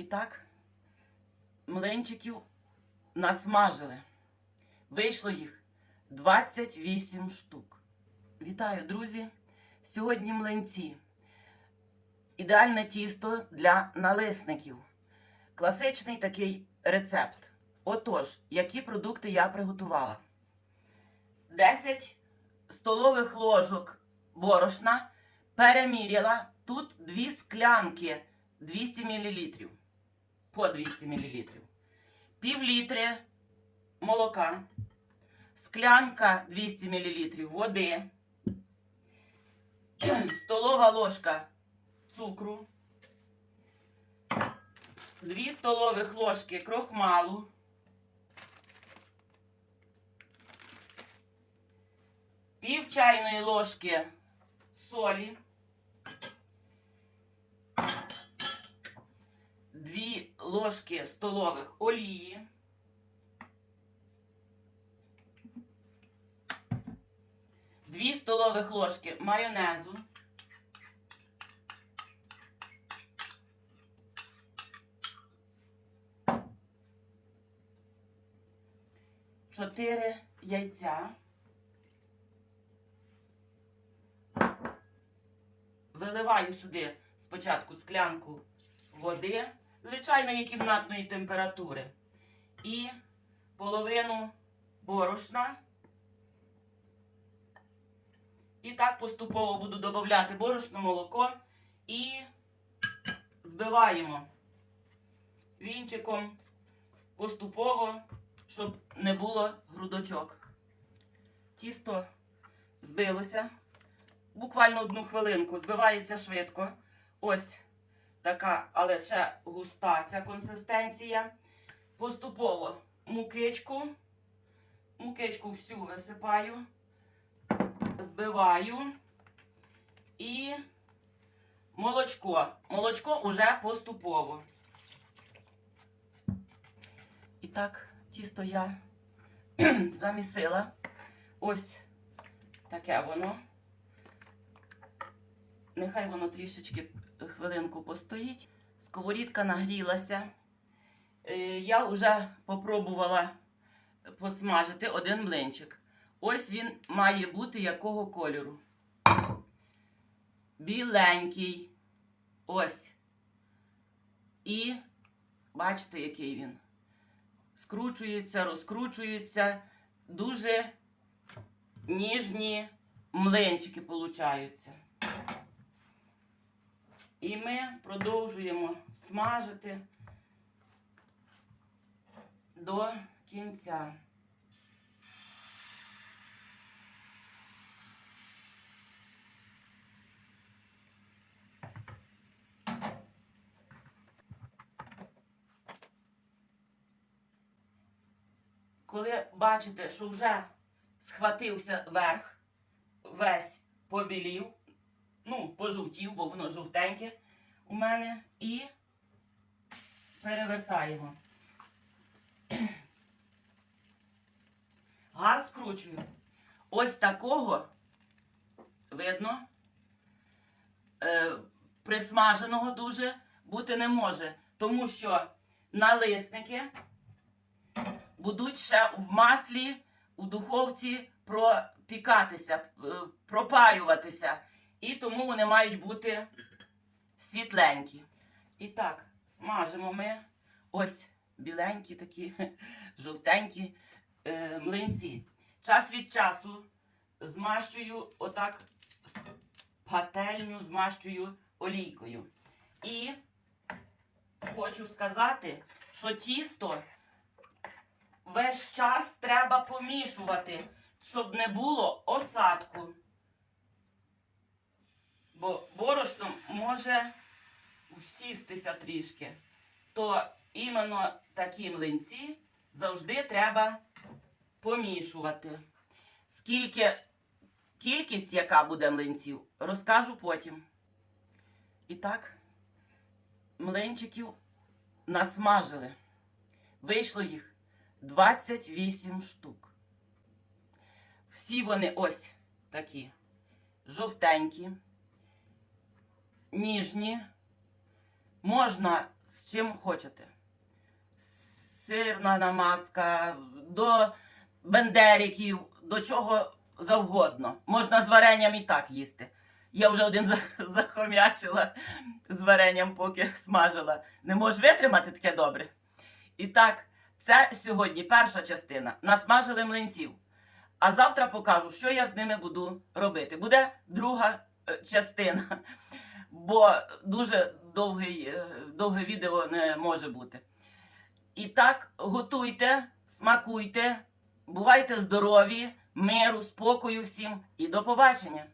І так, млинчиків насмажили. Вийшло їх 28 штук. Вітаю, друзі! Сьогодні млинці. Ідеальне тісто для налисників. Класичний такий рецепт. Отож, які продукти я приготувала? 10 столових ложок борошна переміряла. Тут дві склянки 200 мл. По 200 мл. Пів літри молока, склянка 200 мл води, столова ложка цукру, 2 столових ложки крохмалу, пів чайної ложки солі, ложки столових олії, дві столових ложки майонезу, чотири яйця. Виливаю сюди спочатку склянку води звичайної кімнатної температури і половину борошна. І так поступово буду додавати борошно, молоко і збиваємо вінчиком поступово, щоб не було грудочок. Тісто збилося буквально одну хвилинку, збивається швидко. Ось така, але ще густа ця консистенція. Поступово мукичку, мукичку всю висипаю, збиваю і молочко. Молочко уже поступово. І так, тісто я замісила. Ось таке воно. Нехай воно трішечки хвилинку постоїть. Сковорідка нагрілася. Е, Я вже попробувала посмажити один млинчик. Ось він має бути якого кольору. Біленький. Ось. І бачите, який він. Скручується, розкручується. Дуже ніжні млинчики получаються. І ми продовжуємо смажити до кінця. Коли бачите, що вже схватився верх, весь побілів, ну, пожовтів, бо воно жовтеньке у мене, і перевертаємо. Газ скручую. Ось такого, видно, е, присмаженого дуже бути не може, тому що налисники будуть ще в маслі, у духовці пропікатися, е, пропарюватися. І тому вони мають бути світленькі. І так, смажимо ми ось біленькі такі, жовтенькі е, млинці. Час від часу змащую отак пательню, змащую олійкою. І хочу сказати, що тісто весь час треба помішувати, щоб не було осадку. Бо борошно може всістися трішки. То іменно такі млинці завжди треба помішувати. Скільки кількість, яка буде млинців, розкажу потім. І так, млинчиків насмажили. Вийшло їх 28 штук. Всі вони ось такі жовтенькі ніжні, можна з чим хочете. Сирна намазка, до бендериків, до чого завгодно. Можна з варенням і так їсти. Я вже один захом'ячила з варенням, поки смажила. Не можеш витримати таке добре. І так, це сьогодні перша частина. Насмажили млинців. А завтра покажу, що я з ними буду робити. Буде друга е, частина, бо дуже довгий, е, довге відео не може бути. І так, готуйте, смакуйте, бувайте здорові, миру, спокою всім і до побачення!